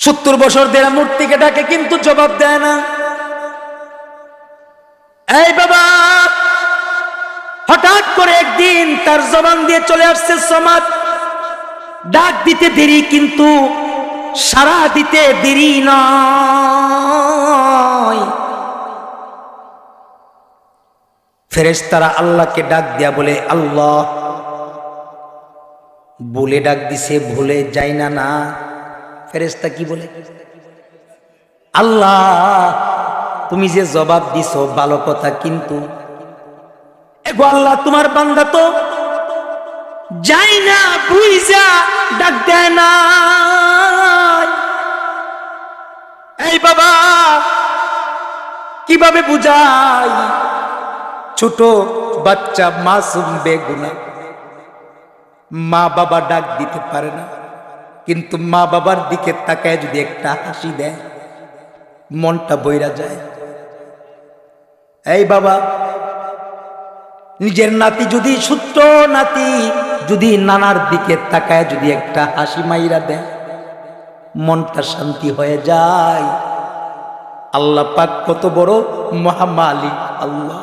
সত্তর বছর দেড় মূর্তিকে ডাকে, কিন্তু জবাব দেয় না। এই বাবা, হঠাৎ করে একদিন তার জবান দিয়ে চলে আসছে সমাজ। ডাক দিতে দেরি, কিন্তু সারা দিতে দেরি নয়। ফেরেশতারা আল্লাহকে ডাক দিয়া বলে, আল্লাহ, বলে ডাক দিছে, ভুলে যাই না না। ফেরেশতা কি বলে? আল্লাহ, তুমি যে জবাব দিছ ভালো কথা কিন্তু। এগো আল্লাহ, তোমার বান্দা তো যাই না বুঝা ডাক দেয় না এই বাবা, কীভাবে বুঝাই? ছোট বাচ্চা মাসুম বেগুনা। মা বাবা ডাক দিতে পারে না। কিন্তু মা বাবার দিকে তাকায় যদি একটা হাসি দেয়, মনটা বইরা যায়। এই বাবা, নিজের নাতি যদি সূত্র নাতি, যদি নানার দিকে তাকায় যদি একটা হাসি মাইরা দেয়, মনটা শান্তি হয়ে যায়। আল্লাহ পাক কত বড় মহামালিক, আল্লাহ।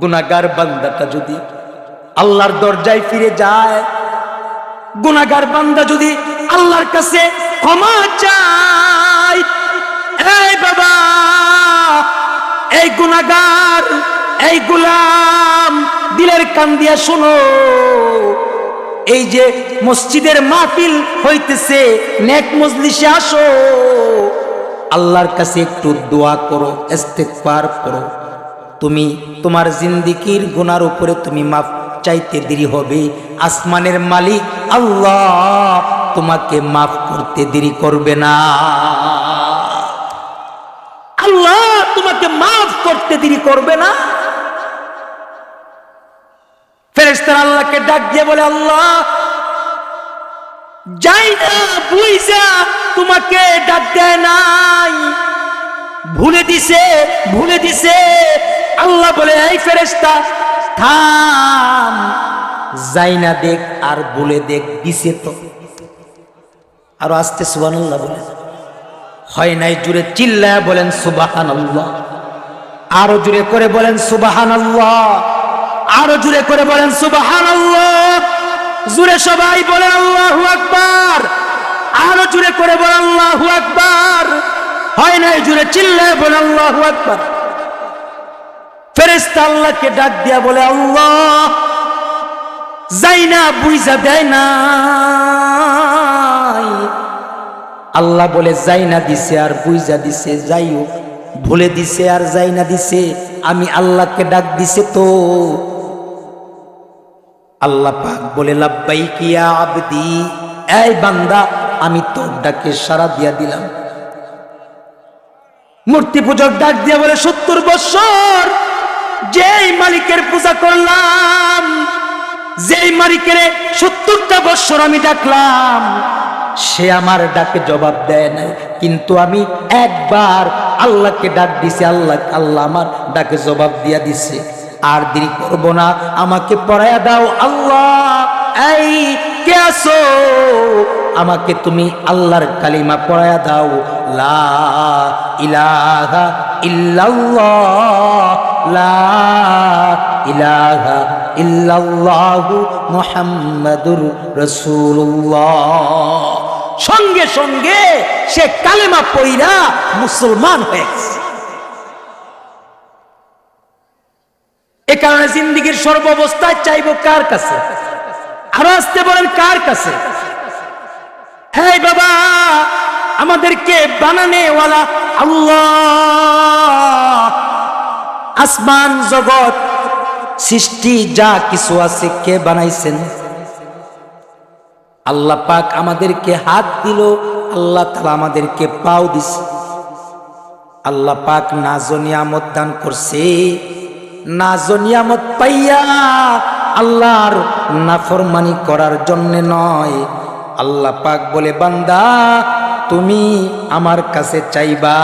গুনাগার বান্দাটা যদি আল্লাহর দরজায় ফিরে যায় গুনাগার বান্দা যদি আল্লাহর কাছে ক্ষমা চায় এই বাবা, এই গুনাগার এই গুলাম, দিলের কান দিয়া শোনো। এই যে মসজিদের মাহফিল হইতেছে, নেক মজলিসে আসো। আল্লাহর কাছে একটু দোয়া করো, ইস্তেগফার করো। তুমি তোমার জিন্দিগির গুনার উপরে তুমি মাফ চাইতে দেরি হবে। আসমানের মালিক আল্লাহ। তোমাকে মাফ করতে দেরি করবে না। আল্লাহ তোমাকে মাফ করতে দেরি করবে না। ফেরেস্তার আল্লাহকে ডাক দিয়ে বলে, আল্লাহ, যাই না বুঝা তোমাকে ডাক দেয় নাই। ভুলে দিছে ভুলে দিছে। আল্লাহ বলে, এই ফেরেস্তা থাম। যাই না দেখ আর বলে দেখ, দিছে তো আর আস্তে সুবহানাল্লাহ বলেন। হয় নাই জুড়ে চিল্লায় বলেন সুবাহান আল্লাহ আরও জুড়ে করে বলেন সুবাহান আল্লাহ আরও জুড়ে করে বলেন সুবাহান আল্লাহ জুড়ে সবাই বলেন আল্লাহু আকবার। আরও জুড়ে করে বলেন আল্লাহু আকবার। হয় নাই জুড়ে চিল্লায় বলেন আল্লাহু আকবার। ফেরেস্তা আল্লাহকে ডাক দিয়া বলে, আল্লাহ, যাই না বুঝা দেয় না। আল্লাহ বলে যাই না দিছে আর বুঝা দিছে যাই হোক ভুলে দিছে আর যাই না দিছে, আমি আল্লাহকে ডাক দিছে তো। আল্লাহ পাক বলে লাব্বাই কিয়া আবদি, এই বান্দা, আমি তোর ডাকে সারা দিয়া দিলাম। মূর্তি পূজক ডাক দিয়া বলে, সত্তর বছর যেই মালিকের পূজা করলাম, যেই মালিকের সত্তরটা বছর আমি ডাকলাম সে আমার ডাকে জবাব দেয় নাই। কিন্তু আমি একবার আল্লাহকে ডাক দিছি, আল্লাহ আল্লাহ আমার ডাকে জবাব দিয়া দিছে। আর দেরি করব না, আমাকে পড়ায়া দাও, আল্লাহ, এই কে আসো আমাকে তুমি আল্লাহর কালিমা পড়ায়া দাও। লা ইলাহা ইল্লাল্লাহ, লা ইলাহা ইল্লাল্লাহু মুহাম্মাদুর রাসূলুল্লাহ। সঙ্গে সঙ্গে সে কালেমা পইরা মুসলমান হয়ে গেছে। এ কারণে জিন্দিগির সর্বাবস্থায় চাইব কার কাছে? আরও আসতে বলেন কার কাছে? হ্যাঁ বাবা, আমাদেরকে বানানেওয়ালা আল্লাহ। আসমান জগৎ, সৃষ্টি যা কিছু আছে কে বানাইছেন? আল্লাহ পাক আমাদেরকে হাত দিল, আল্লাহ তালা আমাদেরকে পাও দিছে। আল্লাহ পাক নাজনিয়ামত দান করছে। নাজনিয়ামত পাইয়া আল্লাহর নাফরমানি করার জন্য নয়। আল্লাহ পাক বলে, বান্দা, তুমি আমার কাছে চাইবা।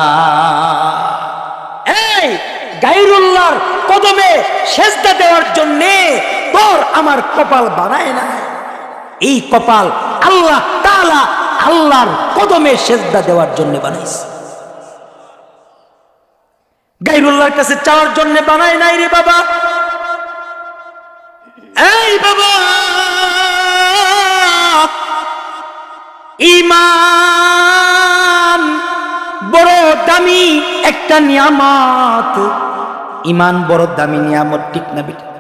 এই গাইরুল্লাহর কদমে সেজদা দেওয়ার জন্যে তোর আমার কপাল বানায় না এই কপাল আল্লাহ তাআলা আল্লাহর কদমে সেজদা দেওয়ার জন্য বানাইছে। গাইরুল্লাহর কাছে চাওয়ার জন্য বানাই নাই রে বাবা। এই বাবা। ইমান বড় দামি একটা নিয়ামত। ইমান বড় দামি নিয়ামত ঠিক না বেটা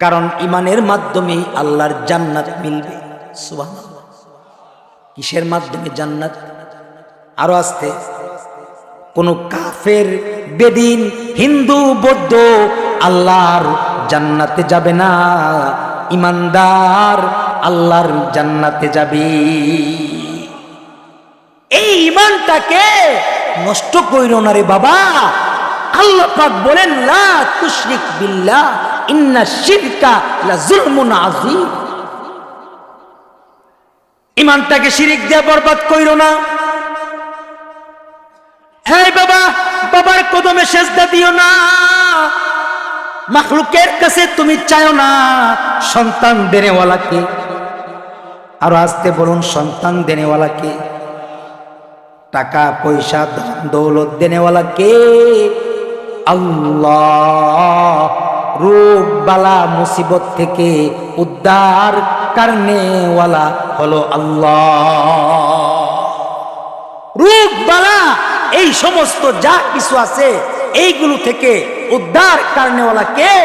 কারণ ইমানের মাধ্যমে আল্লাহর জান্নাত মিলবে। কিসের মাধ্যমে জান্নাত? আরও আসতে, কোন কাফের, বেদিন, হিন্দু, বৌদ্ধ আল্লাহর জান্নাতে যাবে না। ইমানদার আল্লাহর জান্নাতে যাবে। এই ইমানটাকে নষ্ট কইর না রে বাবা। আল্লাহ বলেন, লা তুশরিক বিল্লাহ। ইন্না ইমানটাকে শিরিক দিয়ে বরবাদ কইর না। হ্যাঁ বাবা, বাবার কদমে সেজদা দিও না। মাখলুকের কাছে তুমি চাও না, সন্তান দেনেওয়ালাকে আরও আসতে বলুন, সন্তান দেনেওয়ালাকে টাকা, পয়সা দৌলত দেনেওয়ালাকে আল্লাহ। রোগ বালা মুসিবত থেকে উদ্ধার কারণেওয়ালা হলো আল্লাহ রোগ বালা এই সমস্ত যা কিছু আছে এইগুলো থেকে উদ্ধার কারণেওয়ালা কে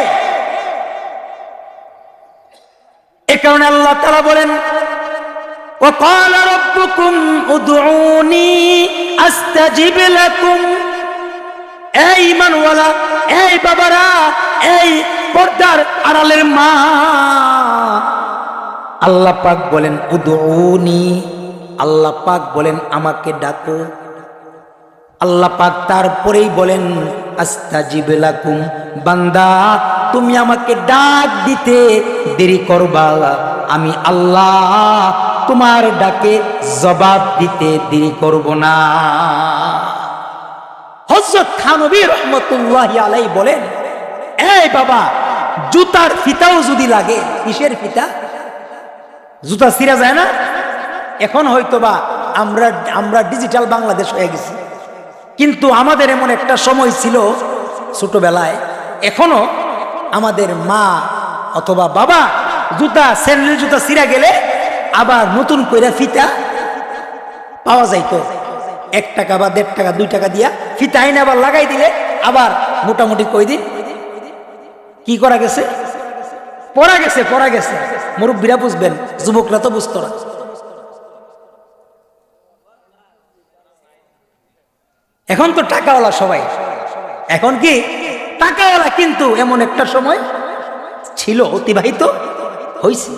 এ কারণে আল্লাহ তারা বলেন وقال ربكم ادعوني استجب لكم এই মানওয়ালা এই বাবারা, এই পর্দার আড়ালের মা। আল্লাহ পাক বলেন, উদউনি। আল্লাহ পাক বলেন, আমাকে ডাকো। আল্লাহ পাক তারপরেই বলেন আস্তাজিবেলাকুম বান্দা, তুমি আমাকে ডাক দিতে দেরি করবা। আমি আল্লাহ তোমার ডাকে জবাব দিতে দেরি করব না। হজরত খানবী রহমতুল্লাহ আলাই বলেন, এই বাবা, জুতার ফিতাও যদি লাগে, কিসের ফিতা? জুতা যায় না? এখন আমরা আমরা ডিজিটাল বাংলাদেশ হয়ে গেছি। কিন্তু আমাদের এমন একটা সময় ছিল ছোটবেলায়, এখনও আমাদের মা অথবা বাবা জুতা, স্যান্ডেল জুতা সিরা গেলে আবার নতুন কইরা ফিতা পাওয়া যাইতো। এক টাকা বা দেড় টাকা, দুই টাকা দিয়া ফিতা আইনে আবার লাগাই দিলে আবার মোটামুটি কই দিন? কি করা গেছে? পড়া গেছে পড়া গেছে। মুরব্বীরা বুঝবেন, যুবকরা তো বুঝতো না। এখন তো টাকাওয়ালা সবাই। এখন কি? টাকাওয়ালা কিন্তু এমন একটা সময় ছিল, অতিবাহিত হয়েছে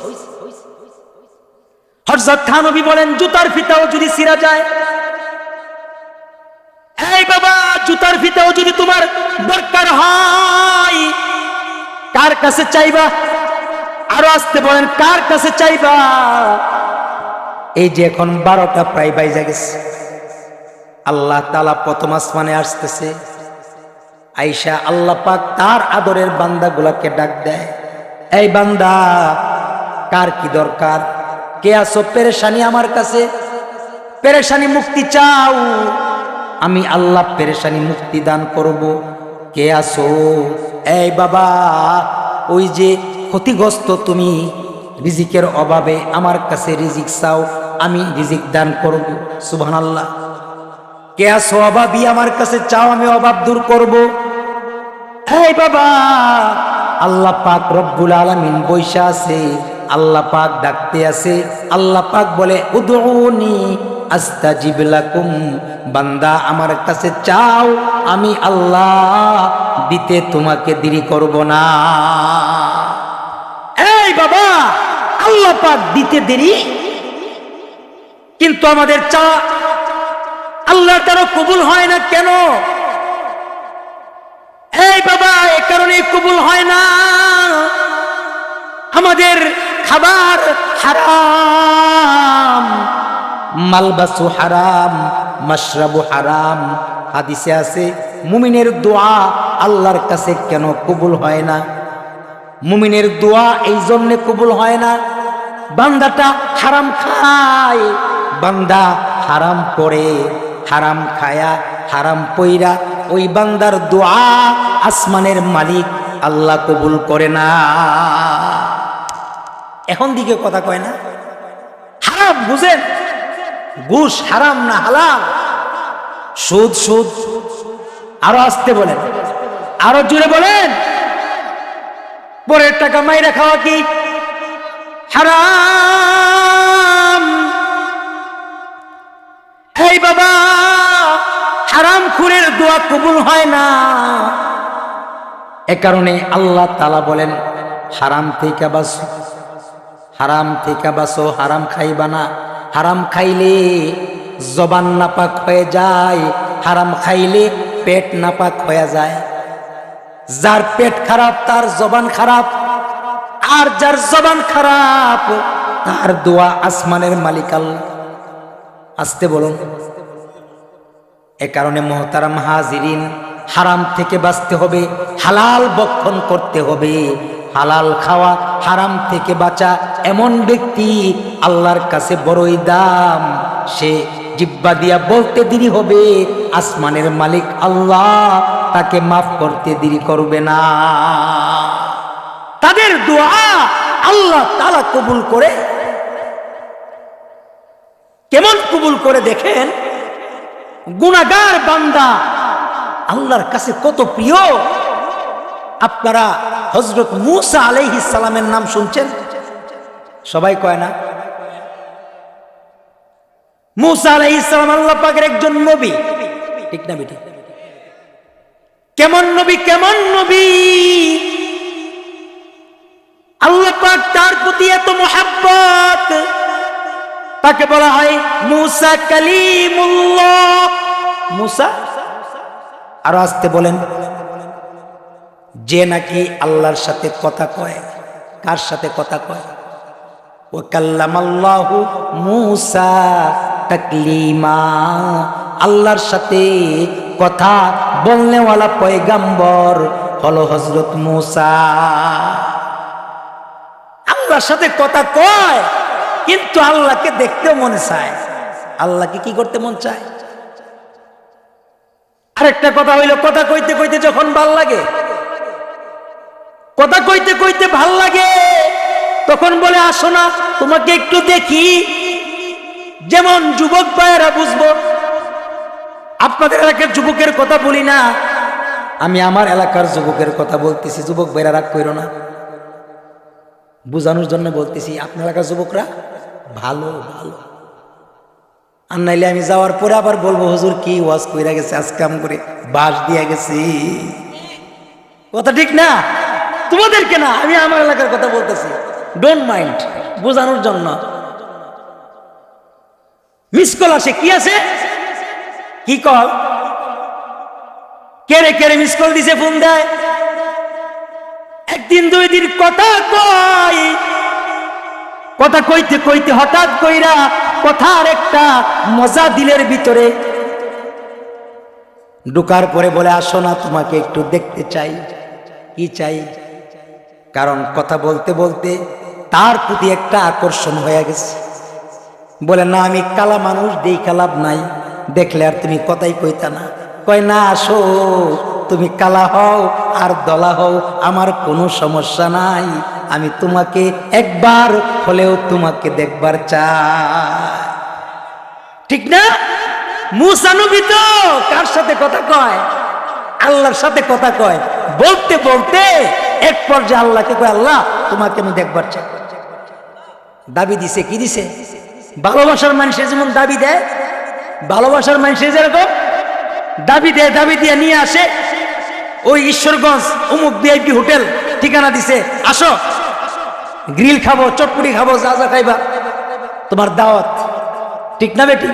হরজত খানবী বলেন, জুতার ফিতাও যদি সিরা যায় জুতার ফিতাও যদি তোমার দরকার হয়, কার কাছে চাইবা? আরও আসতে বলেন, কার কাছে চাইবা? এই যে এখন বারোটা প্রায় বাইজা গেছে। আল্লাহ তালা প্রথম আসমানে আসতেছে। আইসা আল্লাহ পাক তার আদরের বান্দাগুলাকে ডাক দেয়, এই বান্দা, কার কি দরকার? কে আসো পেরেশানি আমার কাছে। পেরেশানি মুক্তি চাও। আমি আল্লাহ পেরেশানি মুক্তি দান করব। কে আসো এই বাবা, ওই যে ক্ষতিগ্রস্ত তুমি, রিজিকের অভাবে আমার কাছে রিজিক চাও, আমি রিজিক দান করব। সুবহান আল্লাহ কে আসো অভাবই আমার কাছে চাও, আমি অভাব দূর করব। এই বাবা, আল্লাহ পাক রব্বুল আলামিন বৈশা আছে, আল্লাহ পাক ডাকতে আছে, আল্লাহ পাক বলে, উদউনি আস্তাজিব বান্দা আমার কাছে চাও, আমি আল্লাহ দিতে তোমাকে দেরি করব না। এই বাবা, আল্লাহ পাক দিতে দেরি? কিন্তু আমাদের চা, আল্লাহ তারা কবুল হয় না কেন? এই বাবা, এ কারণে কবুল হয় না। আমাদের খাবার হারাম। মালবাসু হারাম, মাশরাবু হারাম। হাদিসে আছে, মুমিনের দোয়া আল্লাহর কাছে কেন কবুল হয় না? মুমিনের দোয়া এই জন্যে কবুল হয় না, বান্দাটা হারাম খায়। বান্দা হারাম পড়ে, হারাম খায়া, হারাম পইরা ওই বান্দার দোয়া আসমানের মালিক আল্লাহ কবুল করে না। এখন দিকে কথা কয় না? হারাম, বুঝেন? ঘুষ হারাম না হালাল? সুদ সুদ। আরও আসতে বলেন। আরও জুড়ে বলেন। পরের টাকা মাইরা খাওয়া কি? হারাম। এই বাবা, হারাম খুরের দোয়া কবুল হয় না। এ কারণে আল্লাহ তালা বলেন, হারাম থেকে বাসো হারাম থেকে বাসো হারাম খাইবা না। হারাম খাইলে জবান নাপাক হয়ে যায়, হারাম খাইলে পেট নাপাক হয়ে যায়। যার পেট খারাপ, তার জবান খারাপ। আর যার জবান খারাপ, তার দোয়া আসমানের মালিক আল্লাহ। আসতে বলুন। এ কারণে মহতারাম হাজিরিন হারাম থেকে বাঁচতে হবে, হালাল বক্ষণ করতে হবে। হালাল খাওয়া হারাম থেকে বাঁচা এমন ব্যক্তি আল্লাহর কাছে বড়ই দাম। সে জিব্বা দিয়া বলতে দেরি হবে, আসমানের মালিক আল্লাহ তাকে মাফ করতে দেরি করবে না। তাদের দোয়া আল্লাহ তালা কবুল করে। কেমন কবুল করে দেখেন? গুণাগার বান্দা আল্লাহর কাছে কত প্রিয়? আপনারা হজরত মুসা আলাইহি সালামের নাম শুনছেন? সবাই কয় না? মুসা আলাইহি সালাম আল্লাহ পাকের একজন নবী। ঠিক না বেটি? কেমন নবী কেমন নবী? আল্লাহ পাক তার প্রতি এত মোহাব্বত। তাকে বলা হয় মুসা কালিমুল্লাহ। মুসা? আরও আসতে বলেন। যে নাকি আল্লাহর সাথে কথা কয়, কার সাথে কথা কয়? ও কাল্লামাল্লাহু মুসা তাকলিমা। আল্লাহর সাথে কথা বলনেওয়ালা পয়গাম্বর হলো হজরত মুসা। আল্লাহর সাথে কথা কয়, কিন্তু আল্লাহকে দেখতেও মনে চায়। আল্লাহকে কি করতে মন চায়? আরেকটা কথা হইল, কথা কইতে কইতে যখন ভালো লাগে, কথা কইতে কইতে ভালো লাগে, তখন বলে, আসো না, তোমাকে একটু দেখি। যেমন যুবক ভাইয়েরা বুঝব, আপনাদের এলাকার যুবকের কথা বলি না, আমি আমার এলাকার যুবকের কথা বলতেছি, যুবক ভাইরা রাগ করো না। বোঝানোর জন্য বলতেছি, আপনার এলাকার যুবকরা ভালো ভালো। আর নাইলে আমি যাওয়ার পরে আবার বলব, হুজুর, কি ওয়াজ কইরা গেছে? আজ কাম করে বাস দিয়া গেছি। কথা ঠিক না? তোমাদেরকে না, আমি আমার এলাকার কথা বলতেছি। ডোন্ট মাইন্ড বোঝানোর জন্য। মিস কল আসে, কি আছে? কি কল? কেড়ে কেড়ে মিস কল দিছে ফোন দেয়? একদিন, দুই দিন, কথা কয়। কথা কইতে কইতে হঠাৎ কইরা কথার একটা মজা দিলের ভিতরে। ঢুকার পরে বলে, আসো না, তোমাকে একটু দেখতে চাই। কি চাই? কারণ কথা বলতে বলতে তার প্রতি একটা আকর্ষণ হয়ে গেছে। বলে, না, আমি কালা মানুষ দেই কালাব নাই। দেখলে আর তুমি কথাই কইতা না। কয়, না, আসো, তুমি কালা হও আর দলা হও, আমার কোনো সমস্যা নাই। আমি তোমাকে একবার হলেও তোমাকে দেখবার চাই। ঠিক না? মুসানবী তো কার সাথে কথা কয়? আল্লাহর সাথে কথা কয়। বলতে বলতে এক পর্যায়ে আল্লাহকে কয়, আল্লাহ, তোমাকে আমি দেখবার চাই। দাবি দিছে, কি দিছে? ভালোবাসার মানুষের যেমন দাবি দেয়, ভালোবাসার মানুষের যেরকম দাবি দেয়, দাবি দিয়ে নিয়ে আসে। ওই ঈশ্বরগঞ্জ, অমুক বিআইপি হোটেল ঠিকানা দিছে। আসো। গ্রিল খাব, চটপুটি খাব, যা যা খাইবা। তোমার দাওয়াত। ঠিক না বেটি?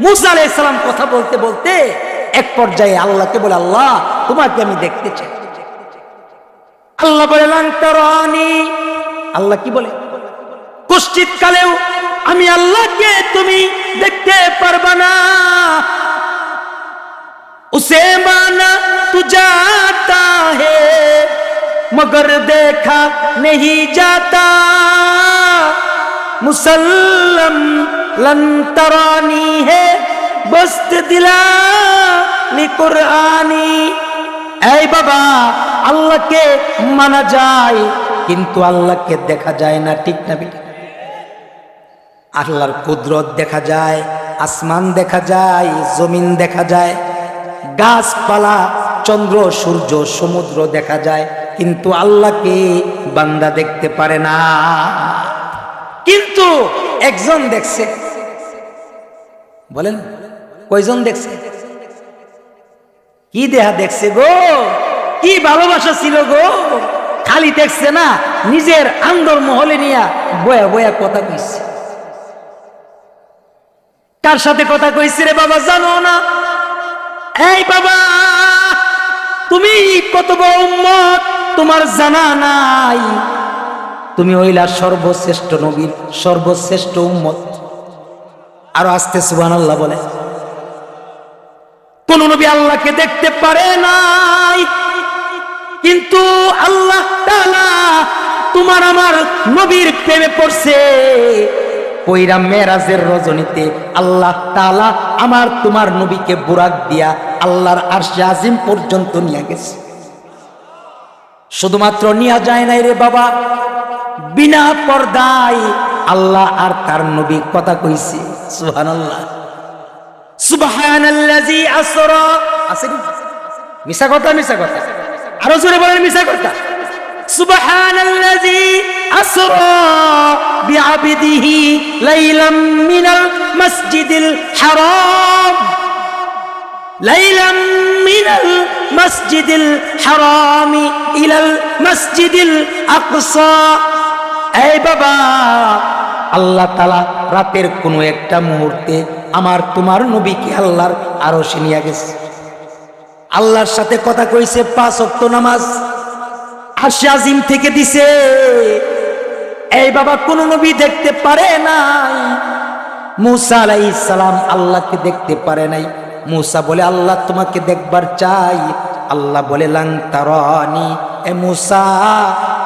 মুসা আলাই ইসলাম কথা বলতে বলতে এক পর্যায়ে আল্লাহকে বলে, আল্লাহ, তোমাকে আমি দেখতে চাই। আল্লাহ বলে লানি আল্লাহ কি বলে? কুশ্চিত কালেও আমি আল্লাহকে তুমি দেখতে পারবা না। উসে মানা তুজাতা হে। মগর দেখা নেই جاتا مسلم لن ترانی ہے بست دلا এই বাবা আল্লাহকে মানা যায় কিন্তু আল্লাহকে দেখা যায় না ঠিক না বিটি আল্লাহর কুদরত দেখা যায় আসমান দেখা যায় জমিন দেখা যায় গাছপালা চন্দ্র সূর্য সমুদ্র দেখা যায় কিন্তু আল্লাহকে বান্দা দেখতে পারে না। কিন্তু একজন দেখছে। বলেন, কয়জন দেখছে? কি দেহা দেখছে গো? কি ভালোবাসা ছিল গো? খালি দেখছে না, নিজের আন্দর মহলে নিয়া বয়া বয়া কথা কইছে। কার সাথে কথা কইছে রে বাবা, জানো না? এই বাবা, তুমি কত বড় উম্মত। তোমার জানা নাই। তুমি হইলা সর্বশ্রেষ্ঠ নবীর, সর্বশ্রেষ্ঠ উম্মত। আরও আসতে সুবান আল্লাহ বলে। কোন নবী আল্লাহকে দেখতে পারে নাই। কিন্তু আল্লাহ তোমার আমার নবীর প্রেমে পড়ছে। কইরা মেরাজের রজনীতে আল্লাহ তাআলা আমার তোমার নবীকে বুরাক দিয়া আল্লাহর আরশে আজিম পর্যন্ত নিয়ে গেছে। শুধুমাত্র নিয়া যায় নাই রে বাবা। বিনা পর্দায় আল্লাহ আর তার নবী কথা কইছে। সুবহানাল্লাহ। সুবহানাল্লাযী আসরা। আছে? মিছা কথা মিছা কথা। আরও জোরে বলেন মিছা কথা। সুবহানাল্লাযী আসরা। বিআবদিহি লাইলাম মিনাল মাসজিদিল হারাম। লাইলাম মিনাল মাসজিদিল হারাম ইলাল মাসজিদিল আকসা। এই বাবা, আল্লাহ তালা রাতের কোনো একটা মুহূর্তে আমার তোমার নবীকে আল্লাহর আরও নিয়ে গেছে। আল্লাহর সাথে কথা কইছে, পাঁচ অক্ত নামাজ। আশি আজিম থেকে দিছে, এই বাবা, কোন নবী দেখতে পারে নাই? মুসা আলাইহিস সালাম আল্লাহকে দেখতে পারে নাই। মুসা বলে, আল্লাহ তোমাকে দেখবার চাই। আল্লাহ বলে লাং তারানি। এ মুসা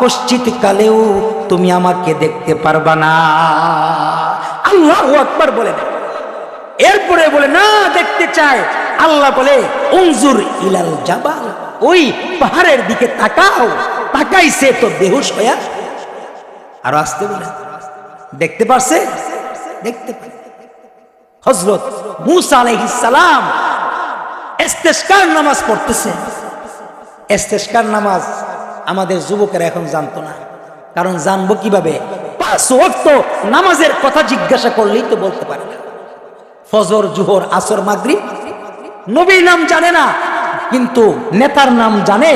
কশ্চিত কালেও তুমি আমাকে দেখতে পারবা না। আল্লাহ আকবার বলে দেয়। এরপরে বলে, না, দেখতে চায় আল্লাহ বলে, উনজুর ইলাল জাবাল, ওই পাহাড়ের দিকে তাকাও। তাকাইছে তো বেহুশ হইয়া আর আসতে বলে, দেখতে পারছে? দেখতে পারে হজরত মুসা আলাইহিস সালাম ইস্তেসকার নামাজ পড়তেছে। ইস্তেসকার নামাজ আমাদের যুবকেরা এখন জানতো না। কারণ জানব কীভাবে? নামাজের কথা জিজ্ঞাসা করলেই তো বলতে পারে না। ফজর, জুহর, আসর, মাগরিব নবীর নাম জানে না, কিন্তু নেতার নাম জানে।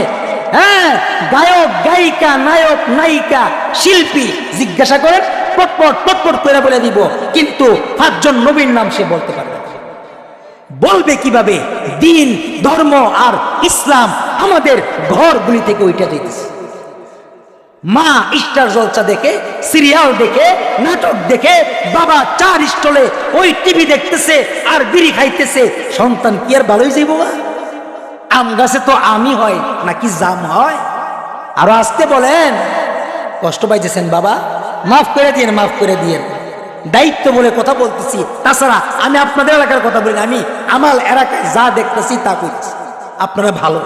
হ্যাঁ গায়ক, গায়িকা, নায়ক, নায়িকা, শিল্পী জিজ্ঞাসা করেন পটপট পটপট করে বলে দিব, কিন্তু পাঁচজন নবীর নাম সে বলতে পারবে বলবে কীভাবে? দিন, ধর্ম আর ইসলাম আমাদের ঘরগুলি থেকে ওইটা যেতেছে মা স্টার জলসা দেখে, সিরিয়াল দেখে, নাটক দেখে, বাবা চার স্টলে ওই টিভি দেখতেছে আর বিড়ি খাইতেছে। সন্তান কি আর ভালোই যাইব? আম গাছে তো আমি হয়, নাকি জাম হয়? আরও আসতে বলেন। কষ্ট পাইতেছেন বাবা? মাফ করে দিয়েন, মাফ করে দিয়েন। দায়িত্ব বলে কথা বলতেছি। তাছাড়া আমি আপনাদের এলাকার কথা বলি আমি আমার এলাকায় যা দেখতেছি তা করছি। আপনারা ভালো।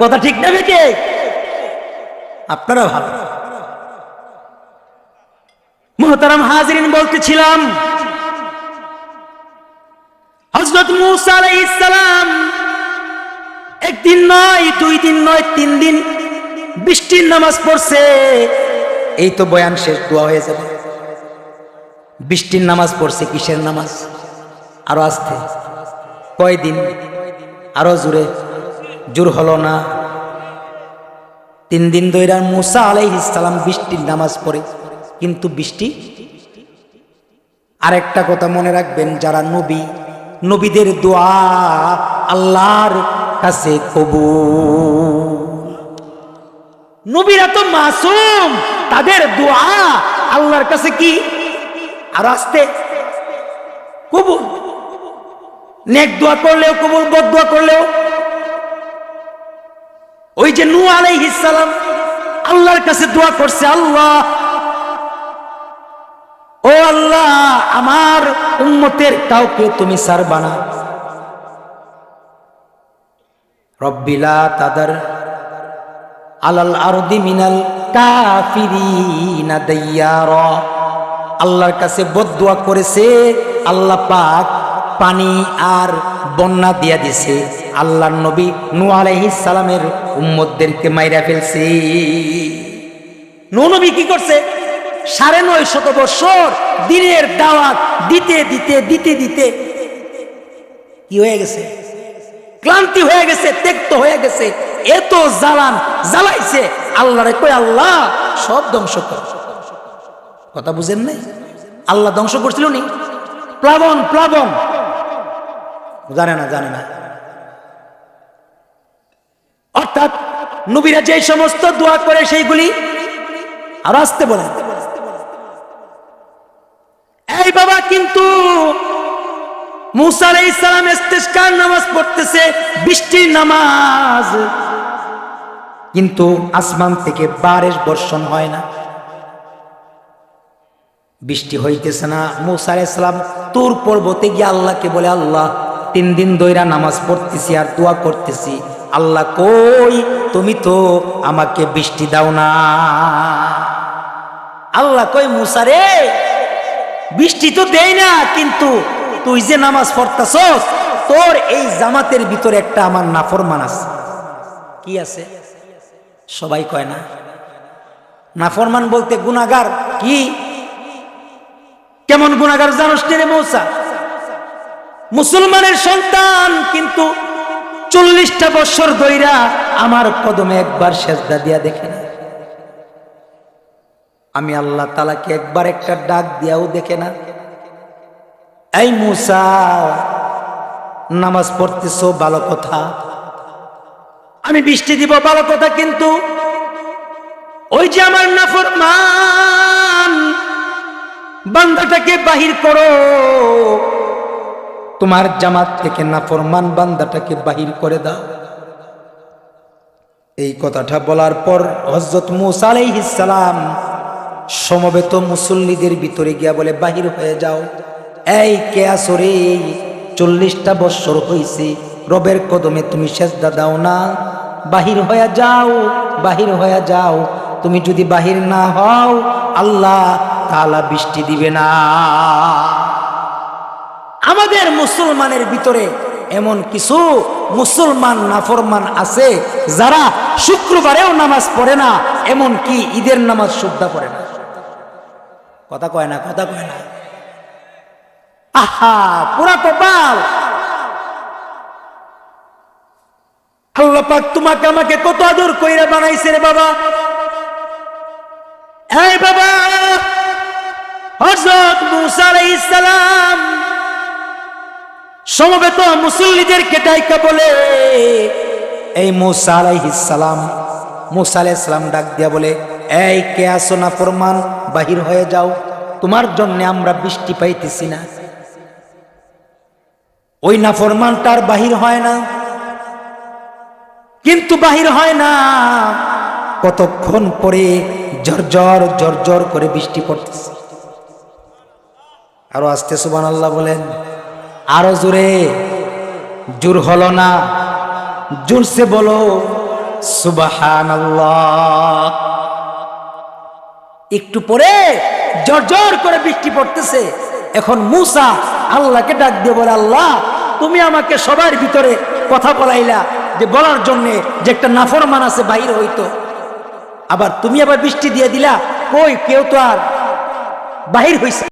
কথা ঠিক না বেটে আপনারা ভালো। মোহতারাম হাজরিন বলতেছিলাম হজরত মুসা সালাম, একদিন নয়, দুই দিন নয়, তিন দিন বৃষ্টির নামাজ পড়ছে। এই তো বয়ান শেষ, দোয়া হয়ে যাবে। বৃষ্টির নামাজ পড়ছে, কিসের নামাজ? আরও আসতে। কয়দিন? আরও জোরে। জোর হলো না। তিন দিন দৈরা মুসা আলাইহিস সালাম বৃষ্টির নামাজ পড়ে। কিন্তু বৃষ্টি? আরেকটা কথা মনে রাখবেন, যারা নবী, নবীদের দোয়া আল্লাহর কাছে কবু নবীরা তো মাসুম। তাদের দোয়া আল্লাহর কাছে কি? আর আসতে? কবুল। নেক দোয়া করলেও কবুল, বদ দোয়া করলেও। ওই যে নু আলাইহিস সালাম, আল্লাহর কাছে দোয়া করছে, আল্লাহ, ও আল্লাহ, আমার উম্মতের কাউকে তুমি সারবা না। রব্বিলা তাদার আলাল আরদি মিনাল কাফিরিনা আল্লাহর কাছে বদুয়া করেছে, আল্লাহ পাক পানি আর বন্যা দিয়া দিছে আল্লাহর নবী নূ সালামের উম্মতদেরকে মাইরা ফেলছে। নূ নবী কি করছে? সাড়ে নয় শত বছর দিনের দাওয়াত দিতে দিতে দিতে দিতে কি হয়ে গেছে? ক্লান্তি হয়ে গেছে, তেক্ত হয়ে গেছে। এত জ্বালান জ্বালাইছে। আল্লাহরে কই আল্লাহ, সব ধ্বংস কর। কথা বুঝেন নাই? আল্লাহ ধ্বংস করছিল নি? প্লাবন প্লাবন। জানে না জানে না। অর্থাৎ নবীরা যে সমস্ত দোয়া করে সেইগুলি আর আসতে বলে এই বাবা, কিন্তু কিন্তু আসমান থেকে বারিশ বর্ষণ হয় না। বৃষ্টি হইতেছে না। তুর পর্বতে গিয়ে আল্লাহকে বলে, আল্লাহ, তিন দিন দইরা নামাজ পড়তেছি আর দোয়া করতেছি। আল্লাহ কই, তুমি তো আমাকে বৃষ্টি দাও না। আল্লাহ কই মুসা রে, বৃষ্টি তো দেয় না, কিন্তু তুই যে নামাজ পড়তাছস, তোর এই জামাতের ভিতরে একটা আমার নাফরমান আছে। কি আছে? সবাই কয় না। নাফরমান বলতে গুনাগার কি? কেমন গুনাগার জানোস রে মৌসা? মুসলমানের সন্তান কিন্তু চল্লিশটা বছর দইরা আমার কদমে একবার সেজদা দিয়া দেখে না। আমি আল্লাহ তালাকে একবার একটা ডাক দিয়াও দেখে না। এই মুসা, নামাজ পড়তেছো, ভালো কথা। আমি বৃষ্টি দিব, ভালো কথা, কিন্তু ওই যে আমার নাফর মান বান্দাটাকে বাহির করো। তোমার জামাত থেকে নাফরমান বান্দাটাকে বাহির করে দাও। এই কথাটা বলার পর হজরত মুসা সালাম সমবেত মুসল্লিদের ভিতরে গিয়া বলে, বাহির হয়ে যাও। এই কে চল্লিশটা বৎসর হইছে, রবের কদমে তুমি সেজদা দাও না। বাহির হয়ে যাও, বাহির হয়ে যাও। তুমি যদি বাহির না হও, আল্লাহ তালা বৃষ্টি দিবে না। আমাদের মুসলমানের ভিতরে এমন কিছু মুসলমান নাফরমান আছে, যারা শুক্রবারেও নামাজ পড়ে না এমন কি ঈদের নামাজ শুদ্ধা পড়ে না। কথা কয় না, কথা কয় না। আহা, পুরা আল্লাহ পাক তোমাকে আমাকে কত আদর কইরা বানাইছে রে বাবা। বাবা মুসা আলাইহিস সালাম সমবেত মুসল্লিদেরকে ডাইকা বলে, এই মুসা আলাইহিস সালাম। মুসা আলাইহিস সালাম ডাক দিয়া বলে, এই, কে আসো না ফরমান? বাহির হয়ে যাও। তোমার জন্য আমরা বৃষ্টি পাইতেছি না। ওই না ফরমানটার বাহির হয় না। কিন্তু বাহির হয় না। কতক্ষণ পরে ঝরঝর ঝরঝর করে বৃষ্টি পড়তেছে। আরও আস্তে সুবান আল্লাহ বলেন, আরও জোরে। জোর হলো না। জোরসে বলো সুবাহান একটু পরে জর্জর করে বৃষ্টি পড়তেছে। এখন মুসা আল্লাহকে ডাক দিয়ে বলে, আল্লাহ, তুমি আমাকে সবার ভিতরে কথা বলাইলা যে বলার জন্যে যে একটা নাফরমান আছে বাহির হইতো। আবার তুমি আবার বৃষ্টি দিয়ে দিলা, কই কেউ তো আর বাহির হইছে